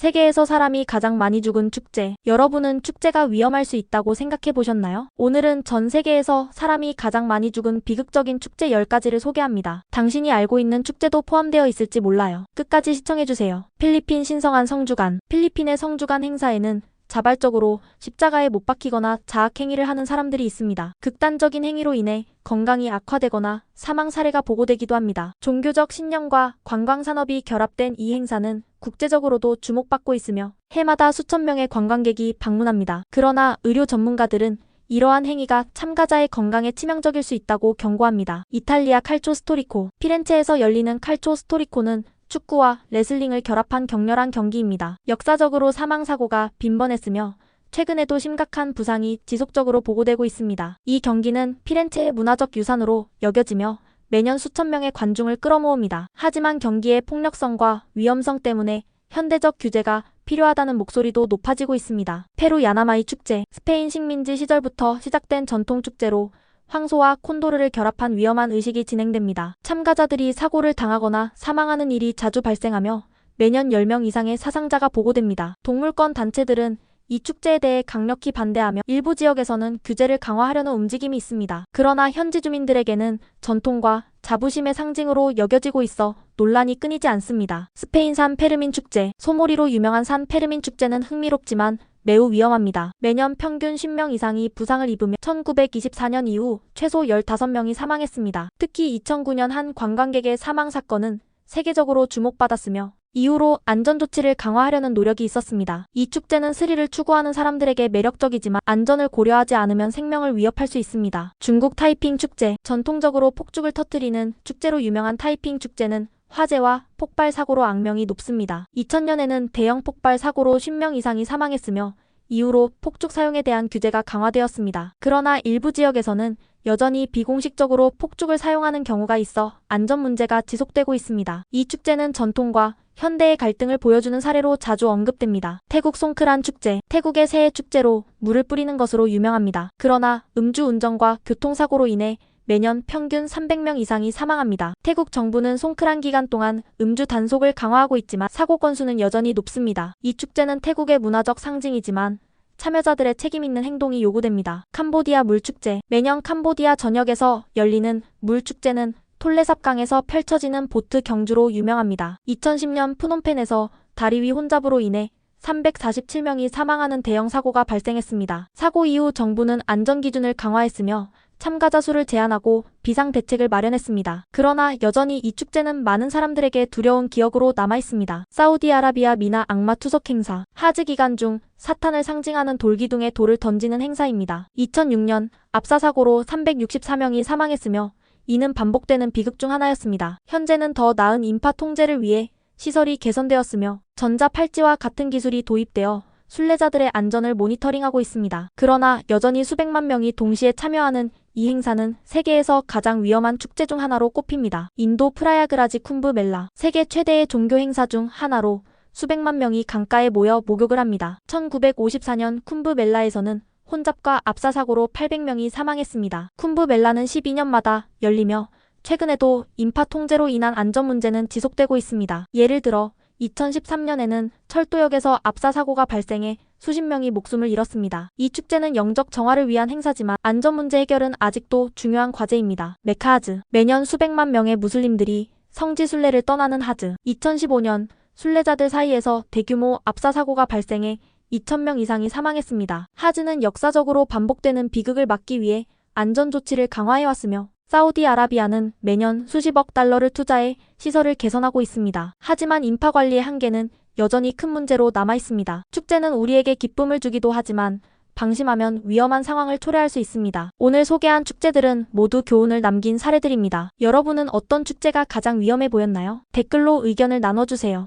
세계에서 사람이 가장 많이 죽은 축제. 여러분은 축제가 위험할 수 있다고 생각해 보셨나요? 오늘은 전 세계에서 사람이 가장 많이 죽은 비극적인 축제 10가지를 소개합니다. 당신이 알고 있는 축제도 포함되어 있을지 몰라요. 끝까지 시청해 주세요. 필리핀 신성한 성주간. 필리핀의 성주간 행사에는 자발적으로 십자가에 못 박히거나 자학행위를 하는 사람들이 있습니다. 극단적인 행위로 인해 건강이 악화되거나 사망 사례가 보고되기도 합니다. 종교적 신념과 관광산업이 결합된 이 행사는 국제적으로도 주목받고 있으며 해마다 수천 명의 관광객이 방문합니다. 그러나 의료 전문가들은 이러한 행위가 참가자의 건강에 치명적일 수 있다고 경고합니다. 이탈리아 칼초 스토리코 피렌체에서 열리는 칼초 스토리코는 축구와 레슬링을 결합한 격렬한 경기입니다. 역사적으로 사망 사고가 빈번했으며 최근에도 심각한 부상이 지속적으로 보고되고 있습니다. 이 경기는 피렌체의 문화적 유산으로 여겨지며 매년 수천 명의 관중을 끌어모읍니다. 하지만 경기의 폭력성과 위험성 때문에 현대적 규제가 필요하다는 목소리도 높아지고 있습니다. 페루 야나마이 축제, 스페인 식민지 시절부터 시작된 전통 축제로 황소와 콘도르를 결합한 위험한 의식이 진행됩니다. 참가자들이 사고를 당하거나 사망하는 일이 자주 발생하며 매년 10명 이상의 사상자가 보고됩니다. 동물권 단체들은 이 축제에 대해 강력히 반대하며 일부 지역에서는 규제를 강화하려는 움직임이 있습니다. 그러나 현지 주민들에게는 전통과 자부심의 상징으로 여겨지고 있어 논란이 끊이지 않습니다. 스페인 산 페르민 축제, 소몰이로 유명한 산 페르민 축제는 흥미롭지만 매우 위험합니다. 매년 평균 10명 이상이 부상을 입으며 1924년 이후 최소 15명이 사망했습니다. 특히 2009년 한 관광객의 사망 사건은 세계적으로 주목받았으며 이후로 안전조치를 강화하려는 노력이 있었습니다. 이 축제는 스릴을 추구하는 사람들에게 매력적이지만 안전을 고려하지 않으면 생명을 위협할 수 있습니다. 중국 타이핑 축제 전통적으로 폭죽을 터뜨리는 축제로 유명한 타이핑 축제는 화재와 폭발 사고로 악명이 높습니다. 2000년에는 대형 폭발 사고로 10명 이상이 사망했으며 이후로 폭죽 사용에 대한 규제가 강화되었습니다. 그러나 일부 지역에서는 여전히 비공식적으로 폭죽을 사용하는 경우가 있어 안전 문제가 지속되고 있습니다. 이 축제는 전통과 현대의 갈등을 보여주는 사례로 자주 언급됩니다. 태국 송크란 축제, 태국의 새해 축제로 물을 뿌리는 것으로 유명합니다. 그러나 음주 운전과 교통사고로 인해 매년 평균 300명 이상이 사망합니다. 태국 정부는 송크란 기간 동안 음주 단속을 강화하고 있지만 사고 건수는 여전히 높습니다. 이 축제는 태국의 문화적 상징이지만 참여자들의 책임 있는 행동이 요구됩니다. 캄보디아 물축제 매년 캄보디아 전역에서 열리는 물축제는 톨레삽강에서 펼쳐지는 보트 경주로 유명합니다. 2010년 푸놈펜에서 다리 위 혼잡으로 인해 347명이 사망하는 대형 사고가 발생했습니다. 사고 이후 정부는 안전 기준을 강화했으며 참가자 수를 제한하고 비상 대책을 마련했습니다. 그러나 여전히 이 축제는 많은 사람들에게 두려운 기억으로 남아 있습니다. 사우디아라비아 미나 악마 투석 행사 하즈 기간 중 사탄을 상징하는 돌기둥에 돌을 던지는 행사입니다. 2006년 압사 사고로 364명이 사망했으며 이는 반복되는 비극 중 하나였습니다. 현재는 더 나은 인파 통제를 위해 시설이 개선되었으며 전자 팔찌와 같은 기술이 도입되어 순례자들의 안전을 모니터링하고 있습니다. 그러나 여전히 수백만 명이 동시에 참여하는 이 행사는 세계에서 가장 위험한 축제 중 하나로 꼽힙니다. 인도 프라야그라지 쿰브 멜라 세계 최대의 종교 행사 중 하나로 수백만 명이 강가에 모여 목욕을 합니다. 1954년 쿰브 멜라에서는 혼잡과 압사 사고로 800명이 사망했습니다. 쿰브 멜라는 12년마다 열리며 최근에도 인파 통제로 인한 안전 문제는 지속되고 있습니다. 예를 들어 2013년에는 철도역에서 압사 사고가 발생해 수십 명이 목숨을 잃었습니다. 이 축제는 영적 정화를 위한 행사지만 안전 문제 해결은 아직도 중요한 과제입니다. 메카하즈 매년 수백만 명의 무슬림들이 성지 순례를 떠나는 하즈 2015년 순례자들 사이에서 대규모 압사 사고가 발생해 2,000명 이상이 사망했습니다. 하즈는 역사적으로 반복되는 비극을 막기 위해 안전 조치를 강화해왔으며 사우디아라비아는 매년 수십억 달러를 투자해 시설을 개선하고 있습니다. 하지만 인파 관리의 한계는 여전히 큰 문제로 남아 있습니다. 축제는 우리에게 기쁨을 주기도 하지만 방심하면 위험한 상황을 초래할 수 있습니다. 오늘 소개한 축제들은 모두 교훈을 남긴 사례들입니다. 여러분은 어떤 축제가 가장 위험해 보였나요? 댓글로 의견을 나눠주세요.